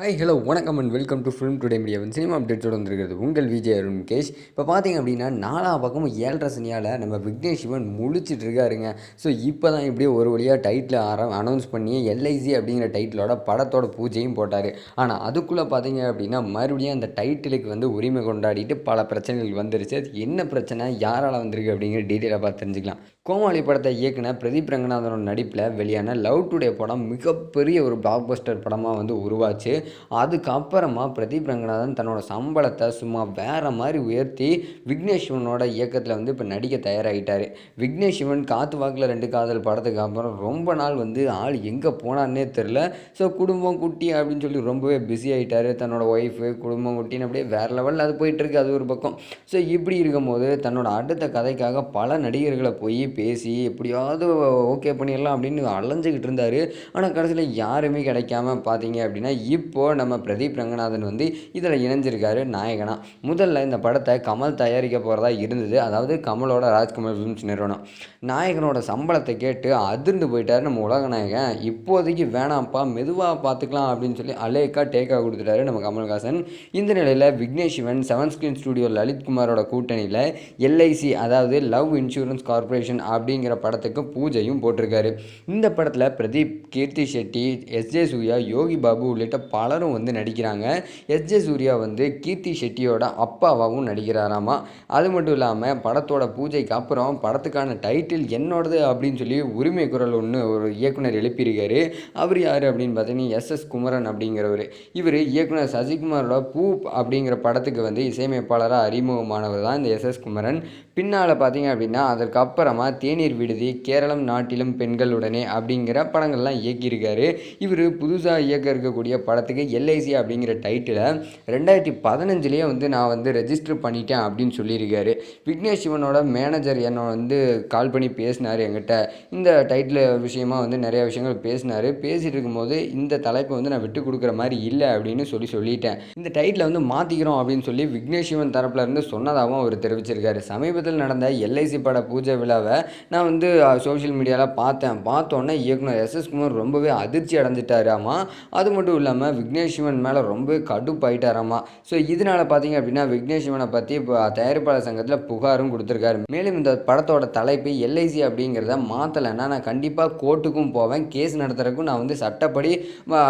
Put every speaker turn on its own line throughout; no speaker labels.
Hi hello வணக்கம் and welcome to film today மீடியாவின் cinema அப்டேட்ஸோடு வந்திருக்கிறது உங்கள் விஜய் அருண் முகேஷ். இப்போ பார்த்தீங்க அப்படின்னா நாலா பக்கமும் ஏழரை சனியால் நம்ம விக்னேஷ் சிவன் முழிச்சிட்டு இருக்காருங்க. ஸோ இப்போ தான் இப்படியே ஒரு வழியாக டைட்டில் ஆர அனௌன்ஸ் பண்ணி எல்ஐசி அப்படிங்கிற டைட்டிலோட படத்தோட பூஜையும் போட்டார். ஆனால் அதுக்குள்ளே பார்த்தீங்க அப்படின்னா மறுபடியும் அந்த டைட்டிலுக்கு வந்து உரிமை கொண்டாடிட்டு பல பிரச்சனைகள் வந்துருச்சு. அது என்ன பிரச்சனை யாரால் வந்திருக்கு அப்படிங்கிற டீட்டெயிலாக பார்த்து தெரிஞ்சுக்கலாம். கோமாளி படத்தை இயக்குன பிரதீப் ரங்கநாதனோட நடிப்பில் வெளியான லவ் டுடே படம் மிகப்பெரிய ஒரு பிளாக் பஸ்டர் படமாக வந்து உருவாச்சு. அதுக்கப்புறமா பிரதீப் ரங்கநாதன் தன்னோட சம்பளத்தை சும்மா வேறு மாதிரி உயர்த்தி விக்னேஷ் சிவனோட இயக்கத்தில் வந்து இப்போ நடிக்க தயாராகிட்டார் விக்னேஷ் சிவன் காத்து வாக்கில் ரெண்டு காதல் படத்துக்கு அப்புறம் ரொம்ப நாள் வந்து ஆள் எங்கே போனான்னே தெரில ஸோ குடும்பம் குட்டி அப்படின்னு சொல்லி ரொம்பவே பிஸி ஆகிட்டார் தன்னோட ஒய்ஃபு குடும்பம் குட்டின்னு அப்படியே வேறு லெவலில் அது போயிட்டுருக்கு அது ஒரு பக்கம். ஸோ இப்படி இருக்கும்போது தன்னோட அடுத்த கதைக்காக பல நடிகர்களை போய் பேசி எப்படியாவது ஓகே பண்ணிடலாம் அப்படின்னு அலைஞ்சிக்கிட்டு இருந்தார். ஆனால் கடைசியில் யாருமே கிடைக்காம பார்த்தீங்க அப்படின்னா இப்போது நம்ம பிரதீப் ரங்கநாதன் வந்து இதில் இணைஞ்சிருக்காரு நாயகனா. முதல்ல இந்த படத்தை கமல் தயாரிக்க போகிறதா இருந்தது. அதாவது கமலோட ராஜ்குமார் ஃபிலிம்ஸ் நிறுவனம். நாயகனோட சம்பளத்தை கேட்டு அதிர்ந்து போயிட்டார் நம்ம உலக நாயகன். இப்போதைக்கு வேணாம்ப்பா மெதுவாக பார்த்துக்கலாம் அப்படின்னு சொல்லி அலேக்கா டேக்காக கொடுத்துட்டாரு நம்ம கமல்ஹாசன். இந்த நிலையில் Vignesh Shivan seven screen studio லலித்குமாரோட கூட்டணியில் எல்ஐசி அதாவது லவ் இன்சூரன்ஸ் கார்பரேஷன் அப்படிங்கிற படத்துக்கு பூஜையும் போட்டிருக்காரு. இந்த படத்தில் பிரதீப் கீர்த்தி ஷெட்டி எஸ் ஜே சூயா யோகி பாபு உள்ளிட்ட பலரும் வந்து நடிக்கிறாங்க. எஸ். ஜே. சூர்யா வந்து கீர்த்தி ஷெட்டியோட அப்பாவாகவும் நடிக்கிறாராமா. அது மட்டும் இல்லாமல் படத்தோட பூஜைக்கு அப்புறம் படத்துக்கான டைட்டில் என்னோடது அப்படின்னு சொல்லி உரிமை குரல் ஒன்று ஒரு இயக்குனர் எழுப்பியிருக்காரு. அவர் யார் அப்படின்னு பார்த்தீங்கன்னா எஸ். எஸ். குமரன் அப்படிங்கிறவர். இவர் இயக்குனர் சசிகுமாரோட பூ அப்படிங்கிற படத்துக்கு வந்து இசையமைப்பாளராக அறிமுகமானவர் தான் இந்த எஸ். எஸ். குமரன். பின்னால் பார்த்தீங்க அப்படின்னா அதற்கப்புறமா தேநீர் விடுதி கேரளம் நாட்டிலும் பெண்களுடனே அப்படிங்கிற படங்கள்லாம் இயக்கியிருக்காரு. இவர் புதுசாக இயக்க இருக்கக்கூடிய படத்துக்கு எல்ஐசி அப்படிங்கிற டைட்டிலை ரெண்டாயிரத்தி பதினஞ்சுலேயே வந்து நான் வந்து ரெஜிஸ்டர் பண்ணிட்டேன் அப்படின்னு சொல்லியிருக்காரு. விக்னேஷ் சிவனோட மேனேஜர் என்னை வந்து கால் பண்ணி பேசினார் என்கிட்ட. இந்த டைட்டில் விஷயமா வந்து நிறைய விஷயங்கள் பேசினார். பேசிகிட்டு இருக்கும்போது இந்த தலைப்பை வந்து நான் விட்டு கொடுக்குற மாதிரி இல்லை அப்படின்னு சொல்லி சொல்லிட்டேன். இந்த டைட்டில் வந்து மாற்றிக்கிறோம் அப்படின்னு சொல்லி விக்னேஷ் சிவன் தரப்புல இருந்து சொன்னதாகவும் அவர் தெரிவிச்சிருக்காரு. சமீபத்தில் நடந்த எல்ஐசி பட பூஜை விழாவை நான் வந்து சோஷியல் மீடியாவில் பார்த்தேன். பார்த்தோன்னே இயக்குனர் எஸ் எஸ் குமார் ரொம்பவே அதிர்ச்சி அடைஞ்சிட்டாராமா அது மட்டும் இல்லாமல் விக்னேஷ் சிவன் மேலே ரொம்ப கடுப்பாயிட்டாராமா. ஸோ இதனால் பார்த்தீங்க அப்படின்னா விக்னேஷ் சிவனை பற்றி இப்போ தயாரிப்பாளர் சங்கத்தில் புகாரும் கொடுத்துருக்காரு. மேலும் இந்த படத்தோட தலைப்பு எல்ஐசி அப்படிங்கிறத மாற்றலைன்னா நான் கண்டிப்பாக கோர்ட்டுக்கும் போவேன். கேஸ் நடத்துறதுக்கும் நான் வந்து சட்டப்படி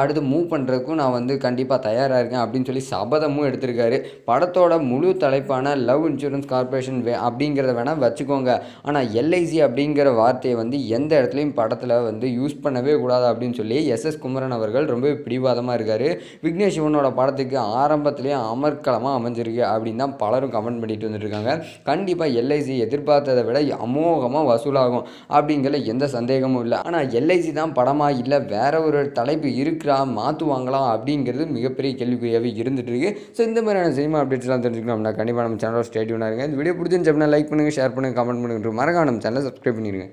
அடுத்து மூவ் பண்ணுறதுக்கும் நான் வந்து கண்டிப்பாக தயாராக இருக்கேன் அப்படின்னு சொல்லி சபதமும் எடுத்திருக்காரு. படத்தோட முழு தலைப்பான லவ் இன்சூரன்ஸ் கார்பரேஷன் வே அப்படிங்கிறத வேணால் வச்சுக்கோங்க. ஆனால் எல்ஐசி அப்படிங்கிற வார்த்தையை வந்து எந்த இடத்துலையும் படத்தில் வந்து யூஸ் பண்ணவே கூடாது அப்படின்னு சொல்லி எஸ் எஸ் குமரன் அவர்கள் ரொம்ப பிடிவாதமாக இருக்கார். விக்னேஷ் சிவனோட படத்துக்கு ஆரம்பத்துலேயே அமர்க்களமாக அமைஞ்சிருக்கு அப்படின்னு தான் பலரும் கமெண்ட் பண்ணிட்டு வந்துட்டுருக்காங்க. கண்டிப்பாக எல்ஐசி எதிர்பார்த்ததை விட அமோகமாக வசூலாகும் அப்படிங்கிற எந்த சந்தேகமும் இல்லை. ஆனால் எல்ஐசி தான் படமாக இல்லை வேற ஒரு தலைப்பு இருக்கிறா மாற்றுவாங்களா அப்படிங்கிறது மிகப்பெரிய கேள்விக்குறியாகவே இருந்துட்டு இருக்கு ஸோ இந்த மாதிரியான சினிமா அப்டேட்ஸ்லாம் தெரிஞ்சுக்கணும்னா கண்டிப்பாக நம்ம சேனலோட ஸ்டேடியூனாக இருங்க. இந்த வீடியோ பிடிச்சிருந்துச்சு அப்படின்னா லைக் பண்ணுங்கள் ஷேர் பண்ணுங்கள் கமெண்ட் பண்ணுங்கள் மறக்காம நம்ம சேனலை சப்ஸ்கிரைப் பண்ணிடுங்க.